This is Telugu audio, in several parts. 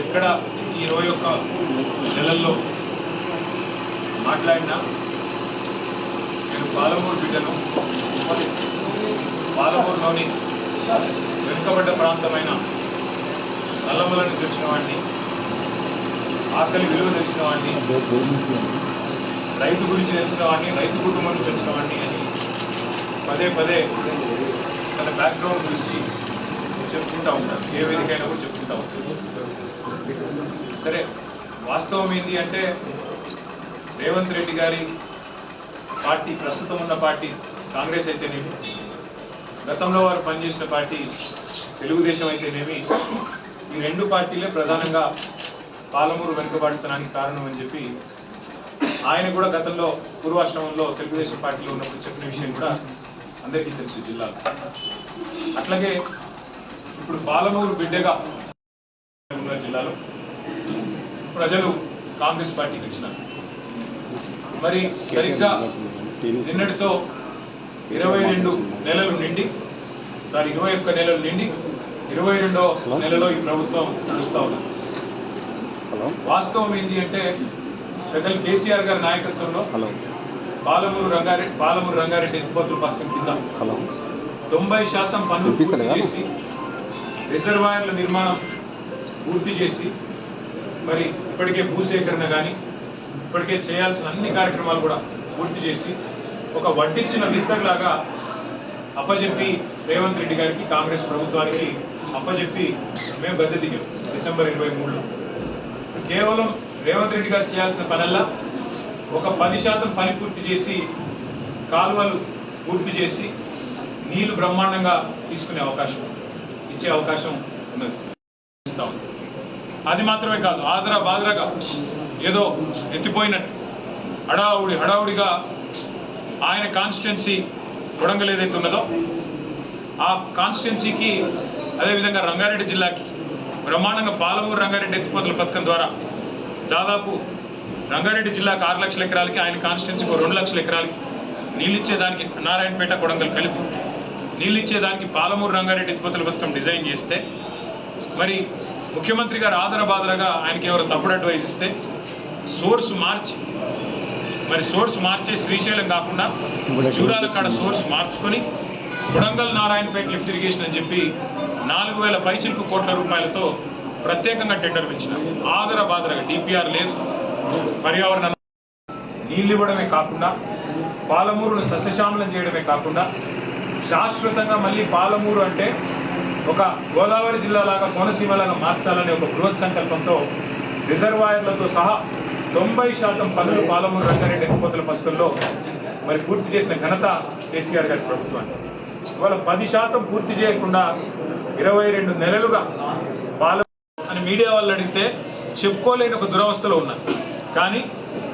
ఇక్కడ ఈ ఇరవై ఒక్క నెలల్లో మాట్లాడినా నేను పాలమూరు బిడ్డను పాలమూరులోని వెనుకబడ్డ ప్రాంతమైన నల్లమలను తెలిసిన వాడిని ఆకలి విలువ తెలిసిన వాడిని రైతు గురించి తెలిసిన వాడిని రైతు కుటుంబం తెలిసిన వాడిని అని పదే పదే తన బ్యాక్గ్రౌండ్ గురించి చెప్పుకుంటా ఉంటారు. ఏ వేదికైనా కూడా చెప్పుకుంటా ఉంటారు. సరే వాస్తవం ఏంటి అంటే రేవంత్ రెడ్డి గారి పార్టీ ప్రస్తుతం ఉన్న పార్టీ కాంగ్రెస్ అయితేనేమి గతంలో వారు పనిచేసిన పార్టీ తెలుగుదేశం అయితేనేమి ఈ రెండు పార్టీలే ప్రధానంగా పాలమూరు వెనుకబాటుతనానికి కారణం అని చెప్పి ఆయన కూడా గతంలో పూర్వాశ్రమంలో తెలుగుదేశం పార్టీలో ఉన్నప్పుడు చెప్పిన విషయం కూడా అందరికీ తెలుసు జిల్లాలో. అట్లాగే ఇప్పుడు పాలమూరు బిడ్డగా జిల్లాలో ప్రజలు కాంగ్రెస్ పార్టీకి ఇచ్చినారు మరి సరిగ్గా నిన్నటితో ఇరవై రెండు నెలలు నిండి సారీ ఇరవై ఒక్క నెలలు నిండి ఇరవై రెండో నెలలో ఈ ప్రభుత్వం నడుస్తా ఉంది వాస్తవం ఏంటి అంటే పెద్దలు కేసీఆర్ గారి నాయకత్వంలో పాలమూరు రంగారెడ్డి పాలమూరు రంగారెడ్డి ఎత్తిపోతుల పథకం కింద తొంభై శాతం వినిపిస్తలేదా? చేసి రిజర్వాయర్ల నిర్మాణం పూర్తి చేసి మరి ఇప్పటికే భూసేకరణ కానీ ఇప్పటికే చేయాల్సిన అన్ని కార్యక్రమాలు కూడా పూర్తి చేసి ఒక వడ్డించిన విస్తరలాగా అప్పజెప్పి రేవంత్ రెడ్డి గారికి కాంగ్రెస్ ప్రభుత్వానికి అప్పజెప్పి మేము గద్దె దిగాం డిసెంబర్ ఇరవై మూడులో. కేవలం రేవంత్ రెడ్డి గారు చేయాల్సిన పనల్లా ఒక పది శాతం పని పూర్తి చేసి కాలువలు పూర్తి చేసి నీళ్ళు బ్రహ్మాండంగా తీసుకునే అవకాశం ఇచ్చే అవకాశం ఉన్నది. అది మాత్రమే కాదు ఆదరా బాదరాగా ఏదో ఎత్తిపోయినట్టు హడావుడి హడావుడిగా ఆయన కాన్స్టిట్యున్సీ కొడంగల్ ఏదైతే ఉన్నదో ఆ కాన్స్టిట్యున్సీకి అదేవిధంగా రంగారెడ్డి జిల్లాకి బ్రహ్మాండంగా పాలమూరు రంగారెడ్డి ఎత్తిపోతల పథకం ద్వారా దాదాపు రంగారెడ్డి జిల్లాకు ఆరు లక్షల ఎకరాలకి ఆయన కాన్స్టిట్యున్సీకి ఓ రెండు లక్షల ఎకరాలకి నీళ్ళిచ్చేదానికి నారాయణపేట కొడంగల్ కలిపి నీళ్ళు ఇచ్చేదానికి పాలమూరు రంగారెడ్డి ఇసుపతుల పథకం డిజైన్ చేస్తే మరి ముఖ్యమంత్రి గారు ఆదర బాదరగా ఆయనకి ఎవరు తప్పుడు అడ్వైజ్ ఇస్తే సోర్స్ మార్చి మరి సోర్స్ మార్చే శ్రీశైలం కాకుండా జూరాల కాడ సోర్స్ మార్చుకొని కొడంగల్ నారాయణపేట లిఫ్ట్ ఇరిగేషన్ అని చెప్పి నాలుగు వేల పైచిలకు కోట్ల రూపాయలతో ప్రత్యేకంగా టెండర్ పెంచిన ఆదర బాదరగా డిపిఆర్ లేదు. పర్యావరణ నీళ్ళు ఇవ్వడమే కాకుండా పాలమూరును సస్యశ్యామలం చేయడమే కాకుండా శాశ్వతంగా మళ్ళీ పాలమూరు అంటే ఒక గోదావరి జిల్లాలాగా కోనసీమలాగా మార్చాలనే ఒక బృహత్ సంకల్పంతో రిజర్వాయర్లతో సహా తొంభై శాతం పనులు పాలమూరు రంగారెడ్డి ఎత్తిపోతల పథకంలో మరి పూర్తి చేసిన ఘనత కేసీఆర్ గారి ప్రభుత్వాన్ని. ఇవాళ పది శాతం పూర్తి చేయకుండా ఇరవై రెండు నెలలుగా పాల అని మీడియా వాళ్ళు అడిగితే చెప్పుకోలేని ఒక దురవస్థలో ఉన్నారు. కానీ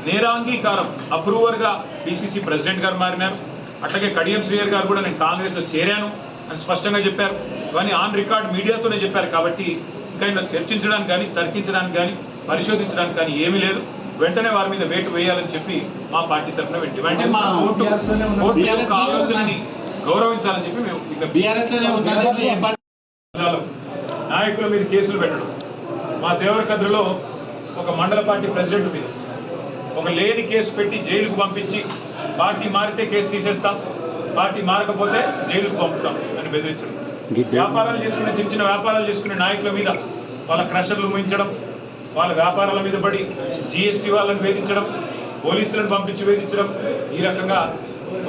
నేరాంగీకారం అప్రూవర్గా బీసీసీ ప్రెసిడెంట్ గారు మారినారు. అట్లాగే కడియం శ్రీయర్ గారు కూడా నేను కాంగ్రెస్లో చేరాను అని స్పష్టంగా చెప్పారు. ఇవన్నీ ఆన్ రికార్డ్ మీడియాతోనే చెప్పారు కాబట్టి ఇంకా ఇందులో చర్చించడానికి కానీ తర్కించడానికి కానీ పరిశోధించడానికి కానీ ఏమీ లేదు. వెంటనే వారి మీద వేటు వేయాలని చెప్పి మా పార్టీ తరఫున కోర్టు కోర్టు యొక్క ఆలోచనని గౌరవించాలని చెప్పి మేము నాయకుల మీద కేసులు పెట్టడం. మా దేవరకద్రలో ఒక మండల పార్టీ ప్రెసిడెంట్ మీద ఒక లేని కేసు పెట్టి జైలుకు పంపించి పార్టీ మారితే కేసు తీసేస్తాం పార్టీ మారకపోతే జైలుకు పంపుతాం అని బెదిరించడం వ్యాపారాలు చేసుకునే చిన్న చిన్న వ్యాపారాలు చేసుకునే నాయకుల మీద వాళ్ళ క్రషర్లు ముయించడం వాళ్ళ వ్యాపారాల మీద పడి జిఎస్టీ వాళ్ళని వేధించడం పోలీసులను పంపించి వేధించడం ఈ రకంగా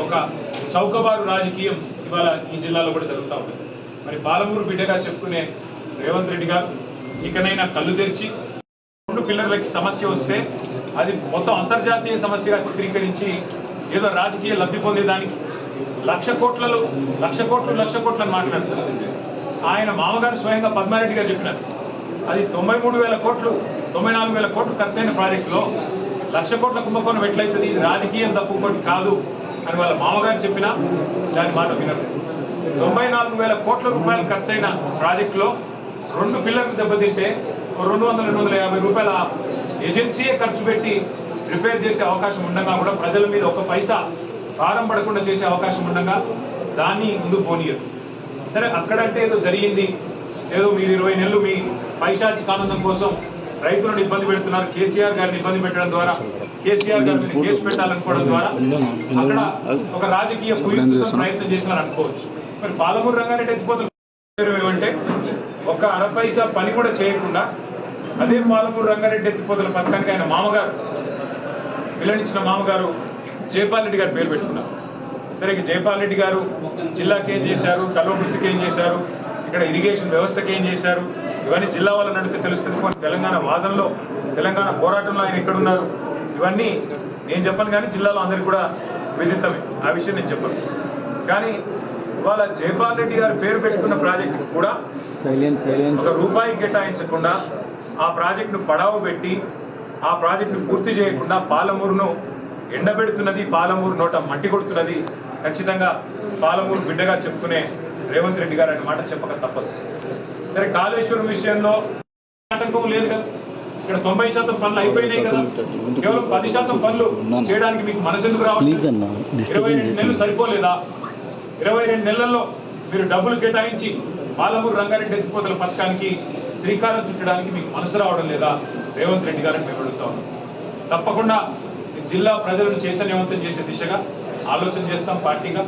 ఒక చౌకబారు రాజకీయం ఇవాళ ఈ జిల్లాలో కూడా జరుగుతూ ఉంది. మరి పాలమూరు బిడ్డగా చెప్పుకునే రేవంత్ రెడ్డి గారు ఇకనైనా కళ్ళు తెరిచి రెండు పిల్లర్లకి సమస్య వస్తే అది మొత్తం అంతర్జాతీయ సమస్యగా చిత్రీకరించి ఏదో రాజకీయ లబ్ధి పొందేదానికి లక్ష కోట్లలో లక్ష కోట్లు లక్ష కోట్లను మాట్లాడుతున్నారు ఆయన మామగారు స్వయంగా పద్మారెడ్డి గారు చెప్పినారు. అది తొంభై మూడు వేల కోట్లు తొంభై నాలుగు వేల కోట్లు ఖర్చైన ప్రాజెక్టులో లక్ష కోట్ల కుంభకోణం ఎట్లయితుంది? ఇది రాజకీయం తప్పుకోటి కాదు అని వాళ్ళ మామగారు చెప్పినా దాని మాట వినరు. తొంభై నాలుగు వేల కోట్ల రూపాయలు ఖర్చైన ప్రాజెక్టులో రెండు పిల్లర్లు దెబ్బతింటే రెండు వందల రెండు వందల యాభై రూపాయల ఏజెన్సీయే ఖర్చు పెట్టి రిపేర్ చేసే అవకాశం ఉండగా కూడా ప్రజల మీద ఒక పైసా భారం పడకుండా చేసే అవకాశం ఉండగా దాన్ని ముందు పోనీయరు. సరే అక్కడంటే ఏదో జరిగింది. ఏదో మీరు ఇరవై నెలలు మీ పైశాచిక ఆనందం కోసం రైతులను ఇబ్బంది పెడుతున్నారు. కేసీఆర్ గారిని ఇబ్బంది పెట్టడం ద్వారా కేసీఆర్ గారి కేసు పెట్టాలనుకోవడం ద్వారా అక్కడ ఒక రాజకీయ ప్రయత్నం చేసినారు అనుకోవచ్చు. మరి పాలమూరు రంగారెడ్డి ఎత్తిపోతున్న అంటే ఒక అర పైసా పని కూడా చేయకుండా అదే పాలమూరు రంగారెడ్డి ఎత్తిపోతల పథకానికి ఆయన మామగారు. పిల్లనిచ్చిన మామగారు జయపాల్ రెడ్డి గారు పేరు పెట్టుకున్నారు. సరే ఇక జయపాల్ రెడ్డి గారు జిల్లాకి ఏం చేశారు? కల్వకుర్తికి ఏం చేశారు? ఇక్కడ ఇరిగేషన్ వ్యవస్థకి ఏం చేశారు? ఇవన్నీ జిల్లా వాళ్ళ నడితే తెలుస్తుంది. కొన్ని తెలంగాణ వాదనలో తెలంగాణ పోరాటంలో ఆయన ఎక్కడున్నారు? ఇవన్నీ నేను చెప్పను కానీ జిల్లాలో అందరికీ కూడా విదితమే ఆ విషయం నేను చెప్పను. కానీ ఇవాళ జయపాల్ రెడ్డి గారు పేరు పెట్టుకున్న ప్రాజెక్టు కూడా ఒక రూపాయి కేటాయించకుండా ఆ ప్రాజెక్టును పడావ పెట్టి ఆ ప్రాజెక్టును పూర్తి చేయకుండా పాలమూరును ఎండబెడుతున్నది పాలమూరు నోట మట్టి కొడుతున్నది. ఖచ్చితంగా పాలమూరు బిడ్డగా చెప్పుకునే రేవంత్ రెడ్డి గారు అనే మాట చెప్పక తప్పదు. సరే కాళేశ్వరం విషయంలో ఆటంకం లేదు కదా. ఇక్కడ తొంభై శాతం పనులు అయిపోయినాయి కదా. కేవలం పది శాతం పనులు చేయడానికి మీకు మనసు ఎందుకు ప్లీజ్ రావట్లేదు అన్న ఇరవై రెండు నెలలు సరిపోలేదా? ఇరవై రెండు నెలల్లో మీరు డబ్బులు కేటాయించి పాలమూరు రంగారెడ్డి ఎత్తిపోతల పథకానికి శ్రీకారం చుట్టడానికి మీకు మనసు రావడం లేదా రేవంత్ రెడ్డి గారిని మేము అడుగుతా ఉన్నాం. తప్పకుండా జిల్లా ప్రజలను చైతన్యవంతం చేసే దిశగా ఆలోచన చేస్తాం పార్టీగా.